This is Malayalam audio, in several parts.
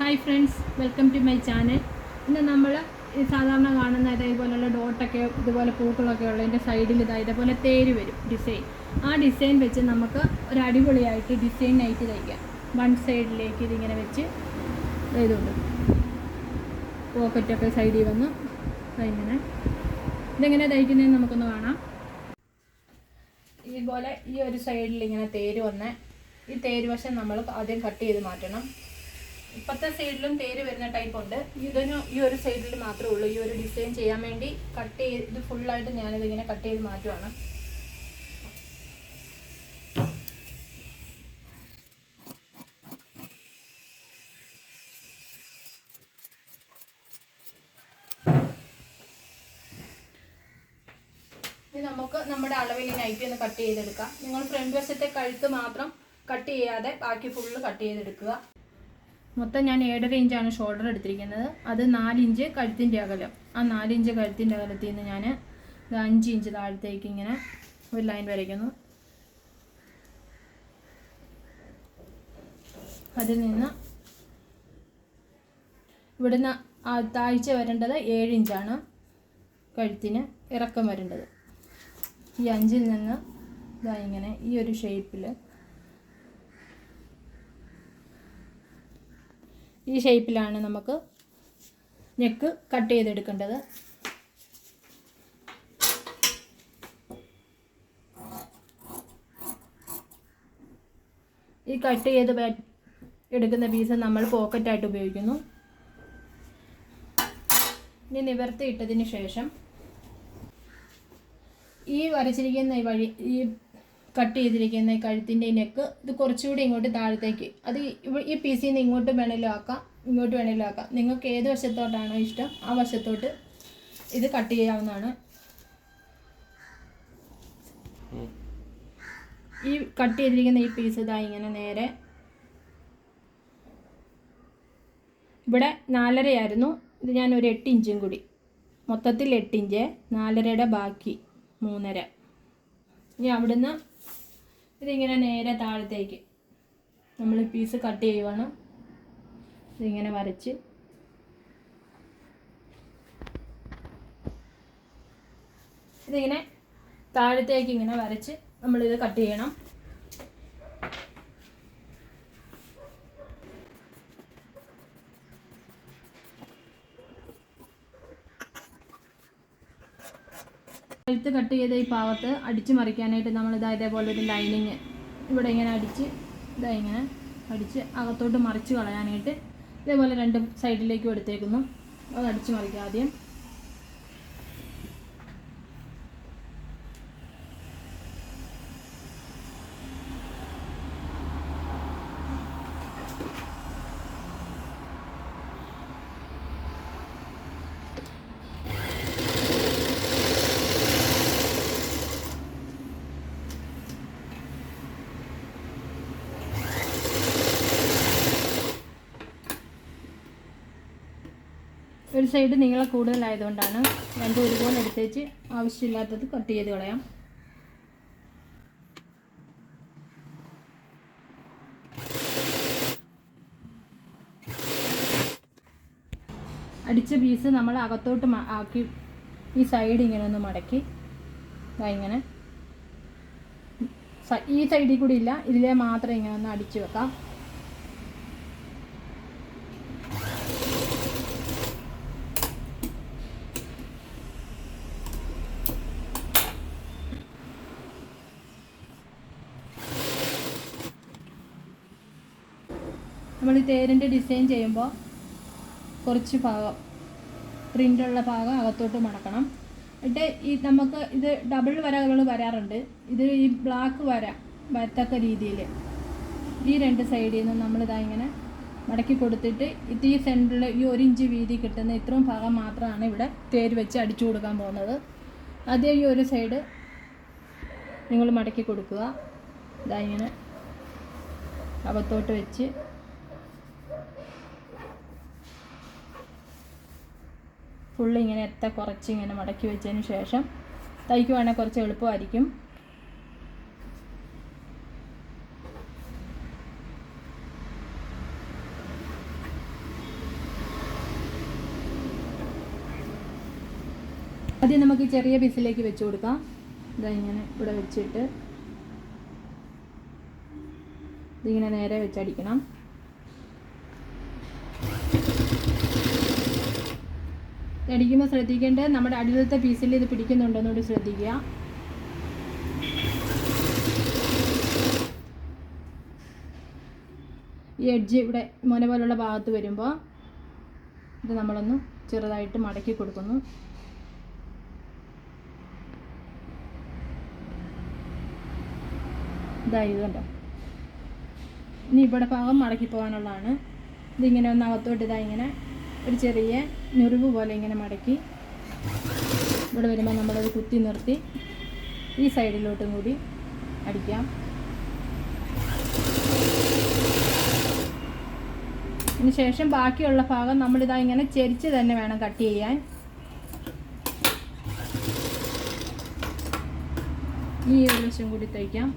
Hi friends welcome to my channel ഇന്ന് നമ്മൾ സാധാരണ കാണുന്ന ഇതേപോലെയുള്ള ഡോട്ടൊക്കെ ഇതുപോലെ പൂക്കളൊക്കെ ഉള്ളതിന്റെ സൈഡിൽ ഇതാ ഇതേപോലെ തേര് വരും ഡിസൈൻ ആ ഡിസൈൻ വെച്ച് നമുക്ക് ഒരു അടിപൊളിയായിട്ട് ഡിസൈൻ ആയിട്ട് തയ്ക്കാം. വൺ സൈഡിലേക്ക് ഇതിങ്ങനെ വെച്ച് ഇതുണ്ട്. പോക്കറ്റൊക്കെ സൈഡിൽ വന്ന് ഇങ്ങനെ. ഇതെങ്ങനെ തയ്ക്കുന്നതെന്ന് നമുക്കൊന്ന് കാണാം. ഇതുപോലെ ഈ ഒരു സൈഡിൽ ഇങ്ങനെ തേര് വന്ന് ഈ തേര് വശം നമ്മൾ ആദ്യം കട്ട് ചെയ്ത് മാറ്റണം. ഇപ്പത്തെ സൈഡിലും തേര് വരുന്ന ടൈപ്പ് ഉണ്ട്. ഇതിന് ഈ ഒരു സൈഡിൽ മാത്രമേ ഉള്ളൂ. ഈ ഒരു ഡിസൈൻ ചെയ്യാൻ വേണ്ടി കട്ട് ചെയ്ത് ഇത് ഫുള്ളായിട്ട് ഞാനിത് ഇങ്ങനെ കട്ട് ചെയ്ത് മാറ്റുവാണ്. നമുക്ക് നമ്മുടെ അളവിൽ നൈറ്റി ഒന്ന് കട്ട് ചെയ്തെടുക്കാം. നിങ്ങൾ ഫ്രണ്ട് വശത്തെ കഴുത്ത് മാത്രം കട്ട് ചെയ്യാതെ ബാക്കി ഫുള്ള് കട്ട് ചെയ്തെടുക്കുക. മൊത്തം ഞാൻ ഏഴര ഇഞ്ചാണ് ഷോൾഡർ എടുത്തിരിക്കുന്നത്. അത് നാലിഞ്ച് കഴുത്തിന്റെ അകലം. ആ നാലിഞ്ച് കഴുത്തിന്റെ അകലത്തിൽ നിന്ന് ഞാൻ അഞ്ച് ഇഞ്ച് താഴത്തേക്ക് ഇങ്ങനെ ഒരു ലൈൻ വരയ്ക്കുന്നു. അതിൽ നിന്ന് ഇവിടുന്ന് താഴ്ച വരേണ്ടത് ഏഴ് ഇഞ്ചാണ്. കഴുത്തിന് ഇറക്കം വരേണ്ടത്. ഈ അഞ്ചിൽ നിന്ന് ഇതാ ഇങ്ങനെ ഈ ഒരു ഷേപ്പിൽ ഈ ഷേപ്പിലാണ് നമുക്ക് നെക്ക് കട്ട് ചെയ്തെടുക്കേണ്ടത്. ഈ കട്ട് ചെയ്ത് എടുക്കുന്ന പീസ് നമ്മൾ പോക്കറ്റായിട്ട് ഉപയോഗിക്കുന്നു. ഇനി നിവർത്തി ഇട്ടതിന് ശേഷം ഈ വരച്ചിരിക്കുന്ന വഴി ഈ കട്ട് ചെയ്തിരിക്കുന്ന കഴുത്തിന്റെ നെക്ക് ഇത് കുറച്ചുകൂടി ഇങ്ങോട്ട് താഴത്തേക്ക്. അത് ഈ പീസിൽ നിന്ന് ഇങ്ങോട്ട് വേണേലും ആക്കാം ഇങ്ങോട്ട് വേണേലും ആക്കാം. നിങ്ങൾക്ക് ഏത് വശത്തോട്ടാണോ ഇഷ്ടം ആ വശത്തോട്ട് ഇത് കട്ട് ചെയ്യാവുന്നതാണ്. ഈ കട്ട് ചെയ്തിരിക്കുന്ന ഈ പീസ് ഇതാ ഇങ്ങനെ നേരെ. ഇവിടെ നാലരയായിരുന്നു ഇത് ഞാൻ ഒരു എട്ട് ഇഞ്ചും കൂടി. മൊത്തത്തിൽ എട്ട് ഇഞ്ച് നാലരയുടെ ബാക്കി മൂന്നര. ഇനി അവിടുന്ന് ഇതിങ്ങനെ നേരെ താഴത്തേക്ക് നമ്മൾ പീസ് കട്ട് ചെയ്യുവാണ്. ഇതിങ്ങനെ വരച്ച്. ഇതിങ്ങനെ താഴത്തേക്ക് ഇങ്ങനെ വരച്ച് നമ്മളിത് കട്ട് ചെയ്യണം. കഴുത്ത് കട്ട് ചെയ്ത ഈ ഭാഗത്ത് അടിച്ച് മറിക്കാനായിട്ട് നമ്മൾ ഇതാ ഇതേപോലെ ഒരു ലൈനിങ് ഇവിടെ ഇങ്ങനെ അടിച്ച് ഇതാ ഇങ്ങനെ അടിച്ച് അകത്തോട്ട് മറിച്ച് കളയാനായിട്ട് ഇതേപോലെ രണ്ട് സൈഡിലേക്കും എടുത്തേക്കുന്നു. അത് അടിച്ച് മറിക്കുക ആദ്യം. ഒരു സൈഡ് നീളം കൂടുതലായതുകൊണ്ടാണ് രണ്ടും ഒരുപോലെ എടുത്തേച്ച് ആവശ്യമില്ലാത്തത് കട്ട് ചെയ്ത് കളയാം. അടിച്ച പീസ് നമ്മൾ അകത്തോട്ട് ആക്കി ഈ സൈഡ് ഇങ്ങനെ ഒന്ന് മടക്കി. ഇങ്ങനെ. ഈ സൈഡിൽ കൂടി ഇല്ല ഇതിലെ മാത്രം ഇങ്ങനെ ഒന്ന് അടിച്ചു വെക്കാം. ഈ തേരിന്റെ ഡിസൈൻ ചെയ്യുമ്പോൾ കുറച്ച് ഭാഗം പ്രിന്റുള്ള ഭാഗം അകത്തോട്ട് മടക്കണം. എന്നിട്ട് ഈ നമുക്ക് ഇത് ഡബിൾ വരകൾ വരാറുണ്ട്. ഇത് ഈ ബ്ലാക്ക് വര വരത്തക്ക രീതിയിൽ ഈ രണ്ട് സൈഡിൽ നിന്ന് നമ്മളിതാ ഇങ്ങനെ മടക്കി കൊടുത്തിട്ട് ഇത് ഈ സെന്ററിൽ ഈ ഒരു ഇഞ്ച് വീതി കിട്ടുന്ന ഇത്രയും ഭാഗം മാത്രമാണ് ഇവിടെ തേര് വെച്ച് അടിച്ചു കൊടുക്കാൻ പോകുന്നത്. ആദ്യം ഈ ഒരു സൈഡ് നിങ്ങൾ മടക്കി കൊടുക്കുക. ഇതാ ഇങ്ങനെ അകത്തോട്ട് വെച്ച് ഫുള്ള് ഇങ്ങനെ എത്ത കുറച്ച് ഇങ്ങനെ മടക്കി വെച്ചതിന് ശേഷം തയ്ക്കുവാണെങ്കിൽ കുറച്ച് എളുപ്പമായിരിക്കും. ആദ്യം നമുക്ക് ചെറിയ പീസിലേക്ക് വെച്ച് കൊടുക്കാം. ഇതാ ഇങ്ങനെ ഇവിടെ വെച്ചിട്ട് ഇതിങ്ങനെ നേരെ വെച്ചടിക്കണം. അടിക്കുമ്പോൾ ശ്രദ്ധിക്കേണ്ടത് നമ്മുടെ അടിയിലത്തെ പീസിൽ ഇത് കൂടി ശ്രദ്ധിക്കുക. ഈ എഡ്ജ് ഇവിടെ മുന പോലുള്ള ഭാഗത്ത് വരുമ്പോൾ ഇത് നമ്മളൊന്ന് ചെറുതായിട്ട് മടക്കി കൊടുക്കുന്നു. ഇതായി ഇത് കണ്ടോ? ഇനി ഇവിടെ ഭാഗം മടക്കി പോകാനുള്ളതാണ്. ഇതിങ്ങനെ ഒന്ന് അകത്തോട്ട് ഇതാ ഇങ്ങനെ ഒരു ചെറിയ ഞുറിവ് പോലെ ഇങ്ങനെ മടക്കി ഇവിടെ വരുമ്പോൾ നമ്മളത് കുത്തി നിർത്തി ഈ സൈഡിലോട്ടും കൂടി അടിക്കാം. ശേഷം ബാക്കിയുള്ള ഭാഗം നമ്മളിതാ ഇങ്ങനെ ചെരിച്ച് തന്നെ വേണം കട്ട് ചെയ്യാൻ. ഈ ഒരു വശം കൂടി തയ്ക്കാം.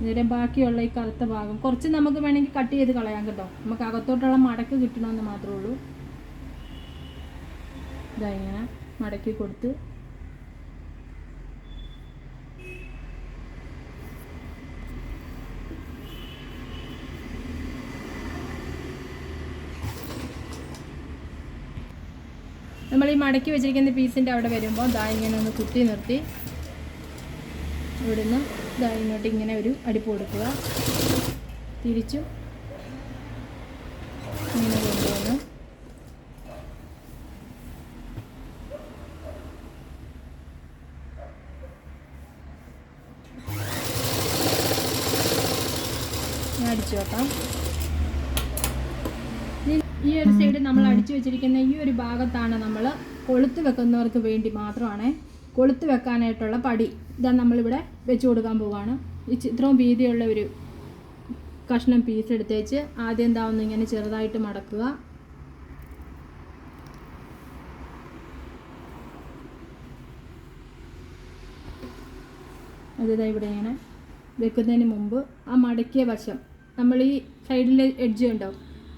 ഇതിന്റെ ബാക്കിയുള്ള ഈ കറുത്ത ഭാഗം. കുറച്ച് നമുക്ക് വേണമെങ്കിൽ കട്ട് ചെയ്ത് കളയാം കേട്ടോ. നമുക്ക് അകത്തോട്ടുള്ള മടക്ക് കിട്ടണമെന്ന് മാത്രമേ ഉള്ളൂ. ഇതാ മടക്കി കൊടുത്ത്. നമ്മൾ ഈ മടക്കി വെച്ചിരിക്കുന്ന പീസിന്റെ അവിടെ വരുമ്പോൾ ദാ ഇങ്ങനെ ഒന്ന് കുത്തി നിർത്തി. ഇവിടുന്ന് ദാ ഇങ്ങോട്ട് ഇങ്ങനെ ഒരു അടിപ്പ് കൊടുക്കുക. തിരിച്ചും ഇങ്ങനെ കൊണ്ടുവന്ന് ഈ ഒരു സൈഡ് നമ്മൾ അടിച്ചു വെച്ചിരിക്കുന്ന ഈ ഒരു ഭാഗത്താണ് നമ്മൾ കൊളുത്ത് വെക്കുന്നവർക്ക് വേണ്ടി മാത്രമാണ് കൊളുത്ത് വെക്കാനായിട്ടുള്ള പടി ഇതാ നമ്മളിവിടെ വെച്ച് കൊടുക്കാൻ പോവുകയാണ് ഈ ചിത്രവും വീതിയുള്ള ഒരു കഷ്ണം പീസ് എടുത്തേച്ച് ആദ്യം എന്താ ഒന്ന് ഇങ്ങനെ ചെറുതായിട്ട് മടക്കുക. അതിതാ ഇവിടെ ഇങ്ങനെ വെക്കുന്നതിന് മുമ്പ് ആ മടക്കിയ വശം നമ്മൾ ഈ സൈഡിലെ എഡ്ജ് ഉണ്ടോ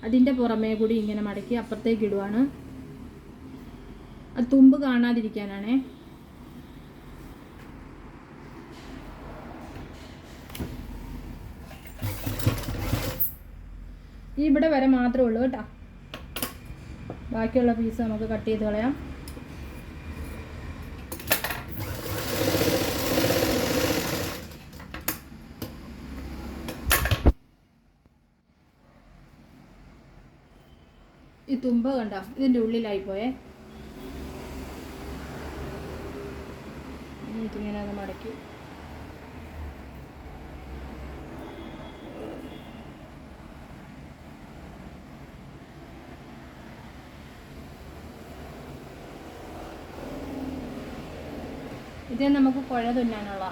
അതിന്റെ പുറമേ കൂടി ഇങ്ങനെ മടക്കി അപ്പുറത്തേക്ക് ഇടുവാണ്. അത് തുമ്പ് കാണാതിരിക്കാനാണേ. ഈ ഇവിടെ വരെ മാത്രമേ ഉള്ളൂ കേട്ടോ. ബാക്കിയുള്ള പീസ് നമുക്ക് കട്ട് ചെയ്ത് കളയാം. ഈ തുമ്പ കണ്ടോ? ഇതിന്റെ ഉള്ളിലായി പോയേ. ഇതിങ്ങനെ ഒന്ന് മടക്കി. ഇത് നമുക്ക് കുഴ തുന്നാനുള്ള.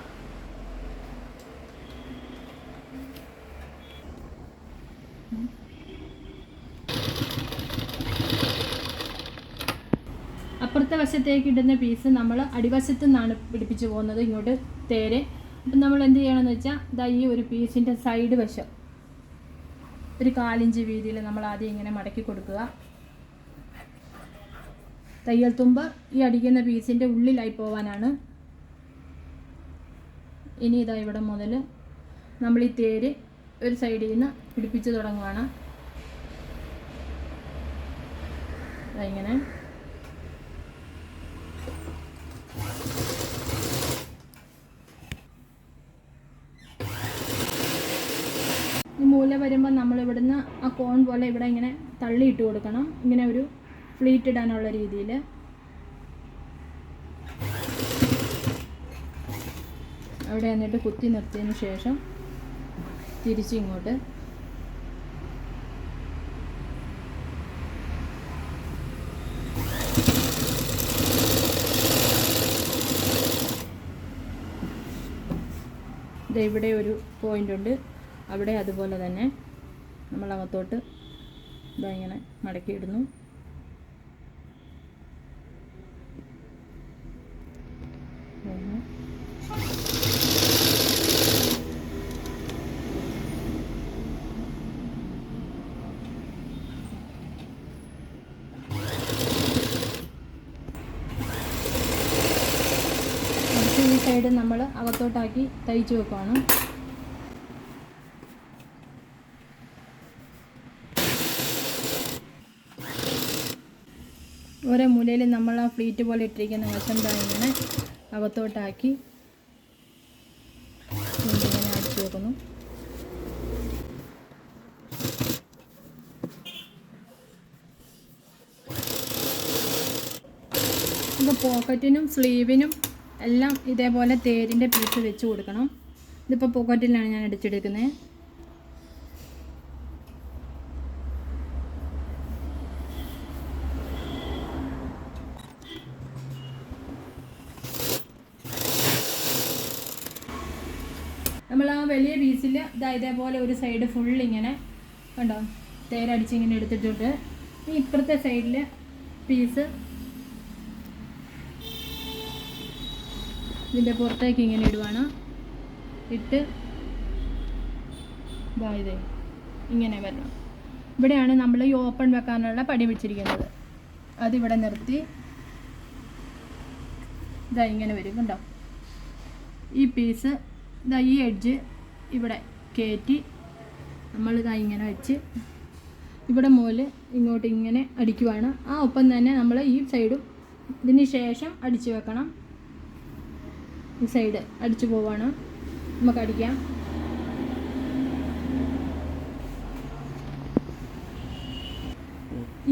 അപ്പുറത്തെ വശത്തേക്ക് ഇടുന്ന പീസ് നമ്മൾ അടിവശത്തു നിന്നാണ് പിടിപ്പിച്ച് പോകുന്നത് ഇങ്ങോട്ട് തേര്. അപ്പം നമ്മൾ എന്ത് ചെയ്യണമെന്ന് വെച്ചാൽ ഇതാ ഈ ഒരു പീസിന്റെ സൈഡ് വശം. ഒരു കാലിഞ്ച് വീതിയിൽ നമ്മൾ ആദ്യം ഇങ്ങനെ മടക്കി കൊടുക്കുക. തയ്യൽ തുമ്പ് ഈ അടിക്കുന്ന പീസിന്റെ ഉള്ളിലായി പോവാനാണ് ഇനി ഇതാ ഇവിടെ മുതൽ നമ്മൾ ഈ തേര് ഒരു സൈഡിൽ നിന്ന് പിടിപ്പിച്ച് തുടങ്ങുകയാണ് ഇങ്ങനെ. ഈ മൂല വരുമ്പോൾ നമ്മൾ ഇവിടുന്ന് ആ കോൺ പോലെ ഇവിടെ ഇങ്ങനെ തള്ളിയിട്ട് കൊടുക്കണം. ഇങ്ങനെ ഒരു ഫ്ലീറ്റ് ഇടാനുള്ള രീതിയിൽ. അവിടെ എന്നിട്ട് കുത്തി നിർത്തിയതിന് ശേഷം തിരിച്ചിങ്ങോട്ട്. ഇവിടെ ഒരു പോയിന്റ് ഉണ്ട്. അവിടെ അതുപോലെ തന്നെ നമ്മൾ അകത്തോട്ട് ഇതാ ഇങ്ങനെ മടക്കിയിടുന്നു ഒന്ന് സൈഡ് നമ്മൾ അകത്തോട്ടാക്കി തയ്ച്ചു വെക്കുവാണ്. ഓരോ മൂലയിൽ നമ്മൾ ആ ഫ്ലീറ്റ് പോലെ ഇട്ടിരിക്കുന്ന വശം ഇങ്ങനെ അകത്തോട്ടാക്കി ഇങ്ങനെ അടിച്ചു വെക്കുന്നു. ഇത് പോക്കറ്റിനും സ്ലീവിനും എല്ലാം ഇതേപോലെ തേരിന്റെ പീസ് വെച്ച് കൊടുക്കണം. ഇതിപ്പോൾ പോക്കറ്റിലാണ് ഞാൻ അടിച്ചെടുക്കുന്നത് നമ്മൾ ആ വലിയ പീസിൽ ഇതാ ഇതേപോലെ ഒരു സൈഡ് ഫുൾ ഇങ്ങനെ കണ്ടോ? തേരടിച്ച് ഇങ്ങനെ എടുത്തിട്ടുണ്ട്. ഇപ്പുറത്തെ സൈഡിൽ പീസ് ഇതിന്റെ പുറത്തേക്ക് ഇങ്ങനെ ഇടുവാണ്. ഇട്ട് ഇതാ ഇതേ ഇങ്ങനെ വരണം. ഇവിടെയാണ് നമ്മൾ ഈ ഓപ്പൺ വെക്കാനുള്ള പടി പിടിച്ചിരിക്കുന്നത് അതിവിടെ നിർത്തി. ഇതാ ഇങ്ങനെ വരും കണ്ടോ? ഈ പീസ് ഇതാ ഈ എഡ്ജ് ഇവിടെ കയറ്റി നമ്മളിതാ ഇങ്ങനെ വെച്ച് ഇവിടെ മുതൽ ഇങ്ങോട്ട് ഇങ്ങനെ അടിക്കുവാണ്. ആ ഒപ്പം തന്നെ നമ്മൾ ഈ സൈഡും ഇതിന് ശേഷം അടിച്ചു വെക്കണം. സൈഡ് അടിച്ചു പോവാണ്. നമുക്ക് അടിക്കാം.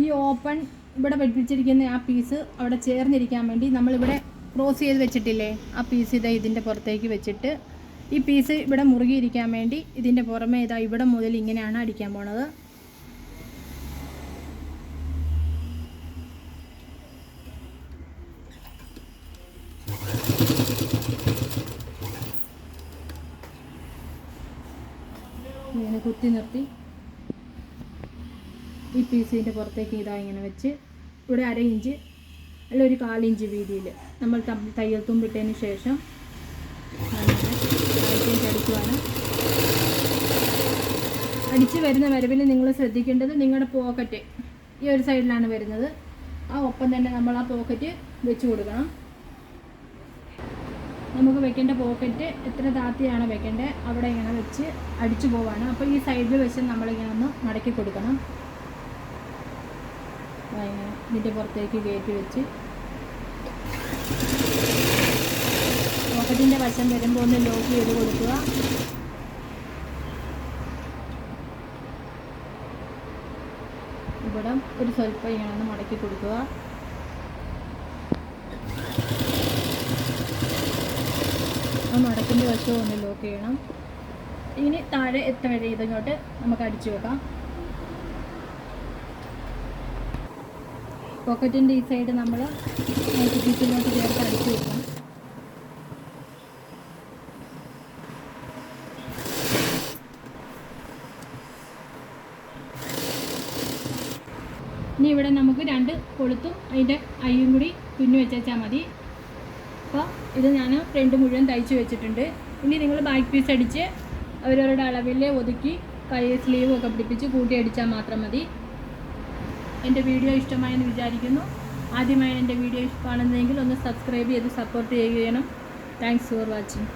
ഈ ഓപ്പൺ ഇവിടെ പഠിപ്പിച്ചിരിക്കുന്ന ആ പീസ് അവിടെ ചേർന്നിരിക്കാൻ വേണ്ടി നമ്മളിവിടെ ക്രോസ് ചെയ്ത് വെച്ചിട്ടില്ലേ? ആ പീസ് ഇതാ ഇതിന്റെ പുറത്തേക്ക് വെച്ചിട്ട് ഈ പീസ് ഇവിടെ മുറുകിയിരിക്കാൻ വേണ്ടി ഇതിന്റെ പുറമേ ഇതാ ഇവിടെ മുതൽ ഇങ്ങനെയാണ് അടിക്കാൻ പോണത്. ഇങ്ങനെ കുത്തി നിർത്തി. ഈ പീസിന്റെ പുറത്തേക്ക് ഇതാ ഇങ്ങനെ വെച്ച് ഇവിടെ അര ഇഞ്ച് അല്ല ഒരു കാലിഞ്ച് വീതിയിൽ നമ്മൾ തയ്യൽ തുമ്പിട്ടതിന് ശേഷം അടിക്കുവാണ് അടിച്ച് വരുന്ന വരവിൽ നിങ്ങൾ ശ്രദ്ധിക്കേണ്ടത് നിങ്ങളുടെ പോക്കറ്റ് ഈ ഒരു സൈഡിലാണ് വരുന്നത്. ആ ഒപ്പം തന്നെ നമ്മൾ ആ പോക്കറ്റ് വെച്ച് കൊടുക്കണം. നമുക്ക് വെക്കേണ്ട പോക്കറ്റ് എത്ര താത്തിയാണ് വെക്കേണ്ടത്? അവിടെ ഇങ്ങനെ വെച്ച് അടിച്ചു പോവാണ്. അപ്പോൾ ഈ സൈഡിൽ വെച്ച് നമ്മളിങ്ങനെ ഒന്ന് മടക്കി കൊടുക്കണം. ഇതിന്റെ പുറത്തേക്ക് കയറ്റി വെച്ച്. പോക്കറ്റിന്റെ വശം വരുമ്പോൾ ഒന്ന് ലോക്ക് ചെയ്ത് കൊടുക്കുക. ഇവിടെ ഒരു സ്വല്പം ഇങ്ങനെ ഒന്ന് മടക്കി കൊടുക്കുക. ആ മടക്കിന്റെ വശവും ഒന്ന് ലോക്ക് ചെയ്യണം. ഇനി താഴെ എത്ര വരെ ഇതിങ്ങോട്ട് നമുക്ക് അടിച്ചു വെക്കാം. പോക്കറ്റിന്റെ ഈ സൈഡ് നമ്മൾ പീസിലോട്ട് ചേർത്ത് അടിച്ചു വെക്കണം. ഇനി ഇവിടെ നമുക്ക് രണ്ട് കൊളുത്തും അതിന്റെ അയ്യും കൂടി തുന്നി വെച്ചാൽ മതി. അപ്പോൾ ഇത് ഞാൻ ഫ്രണ്ട് മുഴുവൻ തയ്ച്ച് വെച്ചിട്ടുണ്ട്. ഇനി നിങ്ങൾ ബാക്ക് പീസ് അടിച്ച് അവരവരുടെ അളവിൽ ഒതുക്കി കൈ സ്ലീവ് ഒക്കെ പിടിപ്പിച്ച് കൂട്ടി അടിച്ചാൽ മാത്രം മതി. എന്റെ വീഡിയോ ഇഷ്ടമായെന്ന് വിചാരിക്കുന്നു. ആദ്യമായി എന്റെ വീഡിയോ കാണുന്നതെങ്കിൽ ഒന്ന് സബ്സ്ക്രൈബ് ചെയ്ത് സപ്പോർട്ട് ചെയ്യുകയാണ് താങ്ക്സ് ഫോർ വാച്ചിങ്